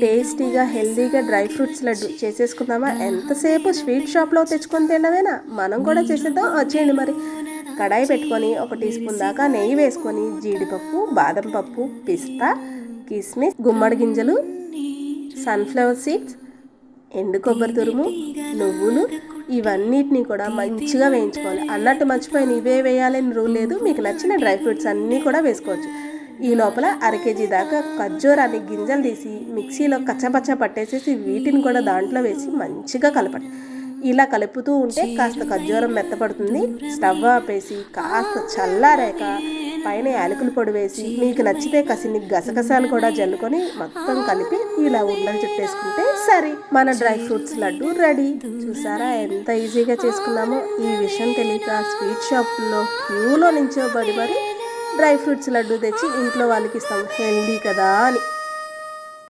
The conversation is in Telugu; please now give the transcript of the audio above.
టేస్టీగా హెల్దీగా డ్రై ఫ్రూట్స్ లడ్డు చేసేసుకుందామా? ఎంతసేపు స్వీట్ షాప్లో తెచ్చుకొని తినడమేనా మనం కూడా చేసేద్దాం వచ్చేయండి మరి. కడాయి పెట్టుకొని ఒక టీ స్పూన్ దాకా నెయ్యి వేసుకొని జీడిపప్పు బాదం పప్పు పిస్తా కిస్మిస్ గుమ్మడి గింజలు సన్ఫ్లవర్ సీడ్స్ ఎండు కొబ్బరి తురుము నువ్వులు ఇవన్నిటిని కూడా మంచిగా వేయించుకోవాలి. అన్నట్టు మర్చిపోయిన ఇవే వేయాలని రూల్ లేదు. మీకు నచ్చిన డ్రై ఫ్రూట్స్ అన్నీ కూడా వేసుకోవచ్చు. ఈ లోపల అర కేజీ దాకా ఖర్జూరాన్ని గింజలు తీసి మిక్సీలో కచ్చపచ్చ పట్టేసేసి వీటిని కూడా దాంట్లో వేసి మంచిగా కలపండి. ఇలా కలుపుతూ ఉంటే కాస్త ఖర్జూరం మెత్తపడుతుంది. స్టవ్ ఆపేసి కాస్త చల్లారాక పైన యాలకుల పొడి వేసి మీకు నచ్చితే కసిని గసగసాలు కూడా జల్లుకొని మొత్తం కలిపి ఇలా ఉండలు చుట్టేసుకుంటే సరే. మన డ్రై ఫ్రూట్స్ లడ్డు రెడీ. చూసారా ఎంత ఈజీగా చేసుకున్నామో. ఈ విషయం తెలియక స్వీట్ షాప్లో క్యూలో నించోబడి మరి డ్రై ఫ్రూట్స్ లడ్డు తెచ్చి ఇంట్లో వాళ్ళకి ఇస్తాం హెల్దీ కదా అని.